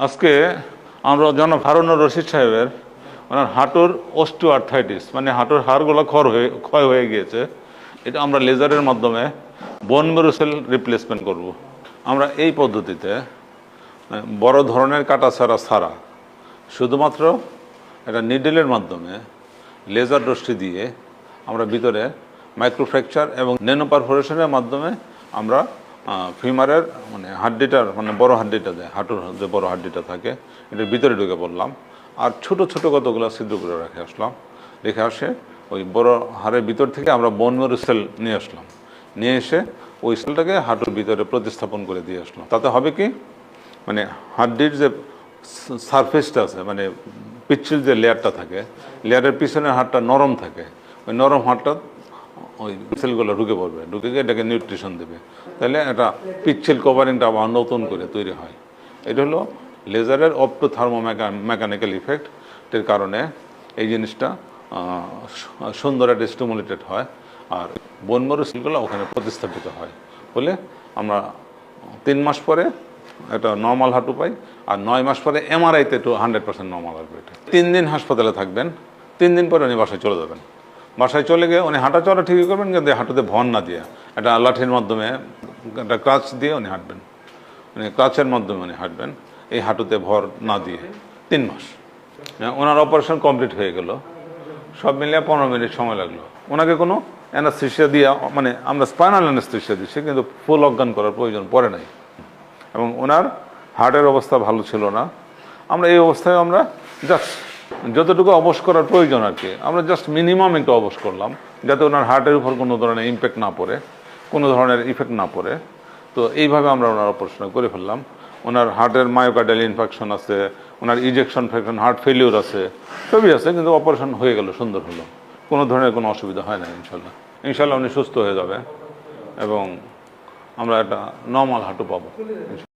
আজকে আমরা জনাব হারুনুর রশিদ সাহেবের ওনার হাঁটুর অস্টু আর্থাইটিস মানে হাঁটুর হাড়গুলো ক্ষয় হয়ে ক্ষয় হয়ে গিয়েছে এটা আমরা লেজারের মাধ্যমে বন মেরুসেল রিপ্লেসমেন্ট করব। আমরা এই পদ্ধতিতে আহ, বড় ধরনের কাটা ছাড়া ছাড়া শুধুমাত্র একটা নিডেলের মাধ্যমে লেজার রশ্মি দিয়ে আমরা ভিতরে মাইক্রোফ্র্যাকচার এবং নেনো পারফোরেশনের মাধ্যমে আমরা ফিমারের মানে হাড্ডিটার মানে বড় হাড্ডিটা দেয় হাঁটুর যে বড় হাড্ডিটা থাকে, এটার ভিতরে ঢুকে পড়লাম। আর ছোট ছোট কতগুলো ছিদ্র করে রেখে আসলাম। রেখে আসে ওই বড় হাড়ের ভিতর থেকে আমরা বোন মেরু সেল নিয়ে আসলাম। নিয়ে এসে ওই সেলটাকে হাঁটুর ভিতরে প্রতিস্থাপন করে দিয়ে আসলাম। তাতে হবে কি? মানে হাড্ডির যে সারফেসটা আছে মানে পিচ্ছিল যে লেয়ারটা থাকে লেয়ারের পিছনের হাড়টা নরম থাকে। ওই নরম হাড়টা ওই সেলগুলো ঢুকে পড়বে, ঢুকে গিয়ে এটাকে নিউট্রিশন দেবে। তাহলে একটা পিচ্ছিল কভারিংটা আবার নতুন করে তৈরি হয়। এটা হলো লেজারের অপটো থার্মো মেকানিক্যাল ইফেক্টের কারণে এই জিনিসটা সুন্দর একটা স্টিমুলেটেড হয়। আর বনমরু সেলগুলো ওখানে প্রতিস্থাপিত হয়। বলে আমরা তিন মাস পরে একটা নর্মাল হাঁটু পাই আর নয় মাস পরে এমআরআইতে একটু হান্ড্রেড পার্সেন্ট নর্মাল আসবে এটা। তিন দিন হাসপাতালে থাকবেন, তিন দিন পরে উনি বাসায় চলে যাবেন। বাসায় চলে গিয়ে উনি হাঁটা চলা ঠিকই করবেন, কিন্তু হাঁটুতে ভন না দিয়ে। একটা লাঠির মাধ্যমে, একটা ক্রাচ দিয়ে উনি হাঁটবেন। মানে ক্রাচের মাধ্যমে উনি হাঁটবেন, এই হাঁটুতে ভর না দিয়ে। তিন মাস। ওনার অপারেশন কমপ্লিট হয়ে গেল। সব মিলিয়ে পনেরো মিনিট সময় লাগল। ওনাকে কোনো অ্যানাস্থিসিয়া দিয়ে মানে আমরা স্পাইনাল অ্যানাস্থেশিয়া দিচ্ছি, কিন্তু ফুল অজ্ঞান করার প্রয়োজন পড়ে নাই। এবং ওনার হার্টের অবস্থা ভালো ছিল না। আমরা এই অবস্থায় আমরা জাস্ট যতটুকু অবশ করার প্রয়োজন আর কি। আমরা জাস্ট মিনিমাম একটু অবশ করলাম, যাতে ওনার হার্টের উপর কোনো ধরনের ইম্প্যাক্ট না পড়ে, কোনো ধরনের ইফেক্ট না পড়ে। তো এইভাবে আমরা ওনার অপারেশন করে ফেললাম। ওনার হার্টের মায়োকার্ডিয়াল ইনফেকশন আছে, ওনার ইজেকশন ফেকশন হার্ট ফেলিওর আছে, সবই আছে, কিন্তু অপারেশন হয়ে গেল, সুন্দর হলো। কোনো ধরনের কোনো অসুবিধা হয় না, ইনশাল্লাহ। ইনশাল্লাহ উনি সুস্থ হয়ে যাবে এবং আমরা একটা নর্মাল হাঁটু পাবো।